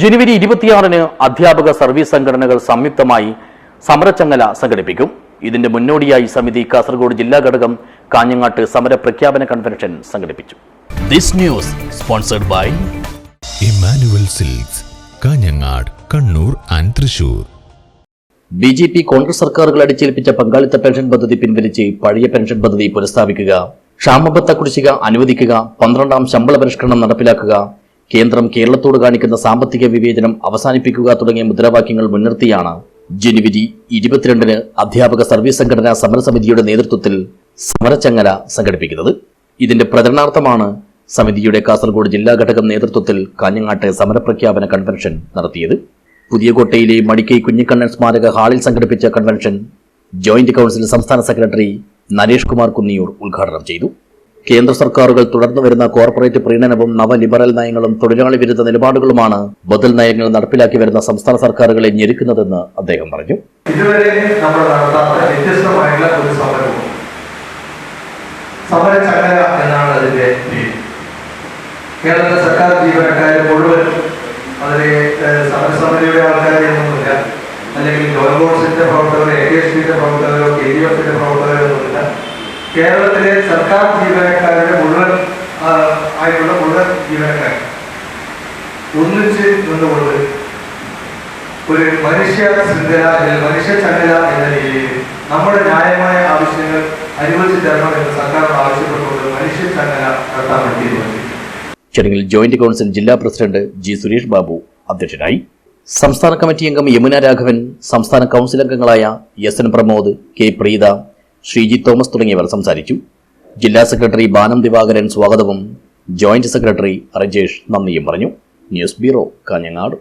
ജനുവരി ഇരുപത്തിയാറിന് അധ്യാപക സർവീസ് സംഘടനകൾ സംയുക്തമായി സമരച്ചങ്ങല സംഘടിപ്പിക്കും. ഇതിന്റെ മുന്നോടിയായി സമിതി കാസർഗോഡ് ജില്ലാ ഘടകം കാഞ്ഞങ്ങാട്ട് സമര പ്രഖ്യാപന കൺവെൻഷൻ സംഘടിപ്പിച്ചു. This news sponsored by Emmanuel Silks Kanhangad Kannur and Thrissur. B J P Congress സർക്കാരുകൾ അടിച്ചേൽപ്പിച്ച പങ്കാളിത്ത പെൻഷൻ പദ്ധതി പിൻവലിച്ച് പഴയ പെൻഷൻ പദ്ധതി പുനഃസ്ഥാപിക്കുക ക്ഷാമബത്ത കുടിശ്ശിക അനുവദിക്കുക പന്ത്രണ്ടാം ശമ്പള പരിഷ്കരണം നടപ്പിലാക്കുക കേന്ദ്രം കേരളത്തോട് കാണിക്കുന്ന സാമ്പത്തിക വിവേചനം അവസാനിപ്പിക്കുക തുടങ്ങിയ മുദ്രാവാക്യങ്ങൾ മുൻനിർത്തിയാണ് ജനുവരി ഇരുപത്തിരണ്ടിന് അധ്യാപക സർവീസ് സംഘടനാ സമരസമിതിയുടെ നേതൃത്വത്തിൽ സമരച്ചങ്ങല സംഘടിപ്പിക്കുന്നത്. ഇതിന്റെ പ്രചരണാർത്ഥമാണ് സമിതിയുടെ കാസർഗോഡ് ജില്ലാ ഘടകം നേതൃത്വത്തിൽ കാഞ്ഞങ്ങാട്ടെ സമരപ്രഖ്യാപന കൺവെൻഷൻ നടത്തിയത്. പുതിയകോട്ടയിലെ മടിക്കൈ കുഞ്ഞിക്കണ്ണൻ സ്മാരക ഹാളിൽ സംഘടിപ്പിച്ച കൺവെൻഷൻ ജോയിന്റ് കൗൺസിൽ സംസ്ഥാന സെക്രട്ടറി നരേഷ് കുമാർ കുന്നിയൂർ ഉദ്ഘാടനം ചെയ്തു. കേന്ദ്ര സർക്കാരുകൾ തുടർന്നു വരുന്ന കോർപ്പറേറ്റ് പ്രീണനവും നവലിബറൽ നയങ്ങളും തൊഴിലാളി വിരുദ്ധ നിലപാടുകളുമാണ് ബദൽ നയങ്ങൾ നടപ്പിലാക്കി വരുന്ന സംസ്ഥാന സർക്കാരുകളെ ഞെരുക്കുന്നതെന്ന് അദ്ദേഹം പറഞ്ഞു. ഇതുവരെ നമ്മൾ നടത്താത്ത വ്യത്യസ്തമായിട്ടുള്ള ഒരു സമരവും. സമര ചങ്ങല എന്നാണ് അതിന്റെ കേരള സർക്കാർ ജീവനക്കാരെ മുഴുവൻ അതിലെ സമരസമിതിയുടെ ആൾക്കാരെയൊന്നുമില്ല അല്ലെങ്കിൽ ഗവൺമെന്റ്സിന്റെ പ്രവർത്തകരോ എ കെ എസ് പിന്റെ പ്രവർത്തകരോ കെ ഡി എഫിന്റെ പ്രവർത്തകരോ ഒന്നുമില്ല. കേരളത്തിലെ സർക്കാർ ജീവനക്കാരുടെ മുഴുവൻ ആയിട്ടുള്ള മുഴുവൻ ജീവനക്കാർ ഒന്നിച്ച് നിന്നുകൊണ്ട് ഒരു മനുഷ്യ ശൃംഖല മനുഷ്യ ചങ്ങല എന്ന രീതിയിൽ നമ്മുടെ ന്യായമായ ആവശ്യങ്ങൾ അനുവദിച്ചു തരണം എന്ന് സർക്കാർ ആവശ്യപ്പെട്ടുകൊണ്ട് മനുഷ്യ ചങ്ങല നടത്താൻ വേണ്ടി ചടങ്ങിൽ ജോയിന്റ് കൗൺസിൽ ജില്ലാ പ്രസിഡന്റ് ജി സുരേഷ് ബാബു അധ്യക്ഷനായി. സംസ്ഥാന കമ്മിറ്റി അംഗം യമുന രാഘവൻ സംസ്ഥാന കൗൺസിൽ അംഗങ്ങളായ S N Pramod K Preetha Sreeji Thomas തുടങ്ങിയവർ സംസാരിച്ചു. ജില്ലാ സെക്രട്ടറി ബാനം ദിവാകരൻ സ്വാഗതവും ജോയിന്റ് സെക്രട്ടറി റജേഷ് നന്ദിയും പറഞ്ഞു. News bureau Kanhangad.